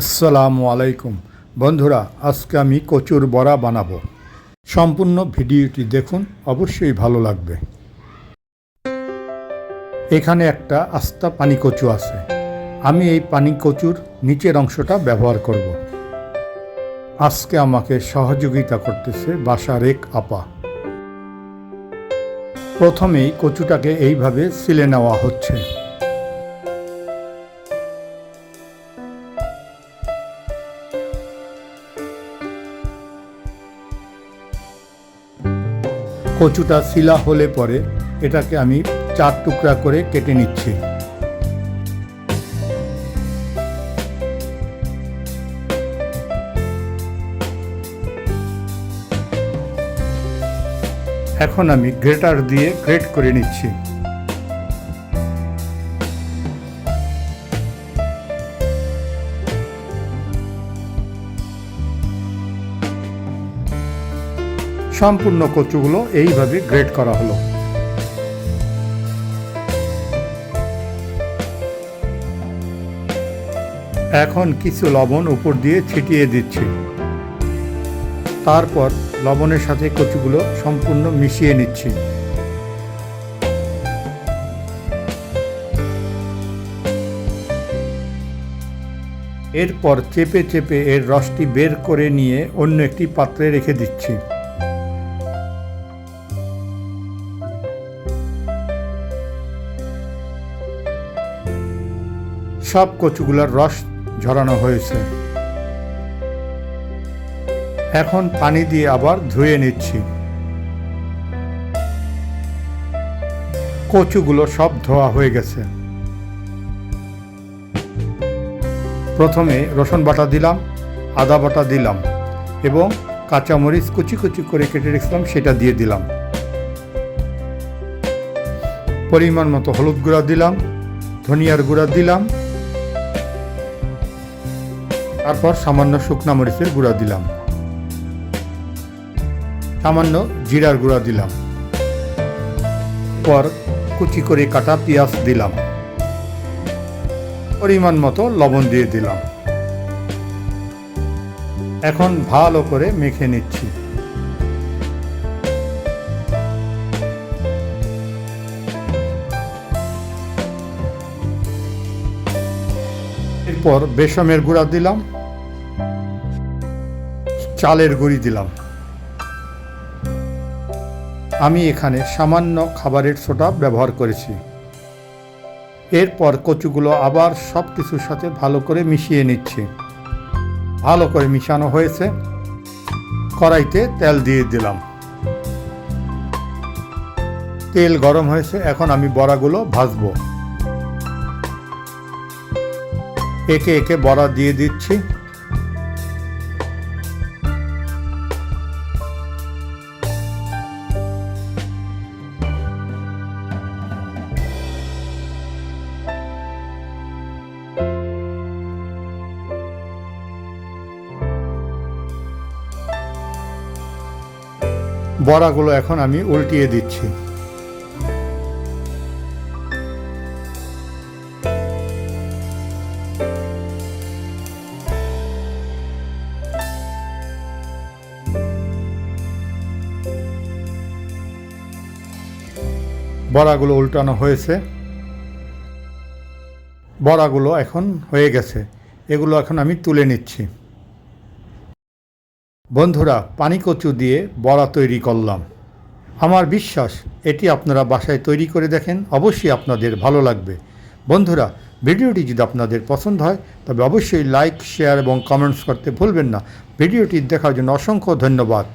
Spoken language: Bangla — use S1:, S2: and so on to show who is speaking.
S1: আসসালামু আলাইকুম। বন্ধুরা, আজকে আমি কচুর বড়া বানাবো। সম্পূর্ণ ভিডিওটি দেখুন, অবশ্যই ভালো লাগবে। এখানে একটা আস্তা পানি কচু আছে। আমি এই পানি কচুর নিচের অংশটা ব্যবহার করব। আজকে আমাকে সহযোগিতা করতেছে বাসার এক আপা। প্রথমেই কচুটাকে এইভাবে সিলে নেওয়া হচ্ছে। কচুটা শিলা হলে পরে এটাকে আমি চার টুকরা করে কেটে নিচ্ছি। এখন আমি গ্রেটার দিয়ে গ্রেট করে নিচ্ছি। সম্পূর্ণ কচুগুলো এইভাবে গ্রেড করা হলো। এখন কিছু লবণ উপর দিয়ে ছিটিয়ে দিচ্ছি। তারপর লবণের সাথে কচুগুলো সম্পূর্ণ মিশিয়ে নিচ্ছি। এরপর চেপে চেপে এর রসটি বের করে নিয়ে অন্য একটি পাত্রে রেখে দিচ্ছি। সব কচুগুলার রস ঝরানো হয়েছে। এখন পানি দিয়ে আবার ধুয়ে নিচ্ছি। কচুগুলো সব ধোয়া হয়ে গেছে। প্রথমে রসুন বাটা দিলাম, আদা বাটা দিলাম এবং কাঁচামরিচ কুচি কুচি করে কেটে রেখেছিলাম, সেটা দিয়ে দিলাম। পরিমাণ মতো হলুদ গুঁড়া দিলাম, ধনিয়ার গুঁড়া দিলাম তারপর সামান্য শুকনা মরিচের গুঁড়া দিলাম। সামান্য জিরার গুঁড়া দিলাম। পর কুচি করে কাটা পেঁয়াজ দিলাম। পরিমাণ মতো লবণ দিয়ে দিলাম। এখন ভালো করে মেখে নিচ্ছি। এরপর বেসমের গুঁড়া দিলাম। চালের গুঁড়ি দিলাম। আমি এখানে সামান্য খাবারের সোডা ব্যবহার করেছি। এরপর কচুগুলো আবার সব কিছুর সাথে ভালো করে মিশিয়ে নিচ্ছি। ভালো করে মিশানো হয়েছে। কড়াইতে তেল দিয়ে দিলাম। তেল গরম হয়েছে, এখন আমি বড়াগুলো ভাজবো। একে একে বড়া দিয়ে দিচ্ছি। বড়াগুলো এখন আমি উল্টিয়ে দিচ্ছি। বড়াগুলো উল্টানো হয়েছে। বড়াগুলো এখন হয়ে গেছে। এগুলো এখন আমি তুলে নিচ্ছি। বন্ধুরা, পানি কচু দিয়ে বড়া তৈরি করলাম। আমার বিশ্বাস, এটি আপনারা বাসায় তৈরি করে দেখেন, অবশ্যই আপনাদের ভালো লাগবে। বন্ধুরা, ভিডিওটি যদি আপনাদের পছন্দ হয়, তবে অবশ্যই লাইক, শেয়ার এবং কমেন্টস করতে ভুলবেন না। ভিডিওটি দেখার জন্য অসংখ্য ধন্যবাদ।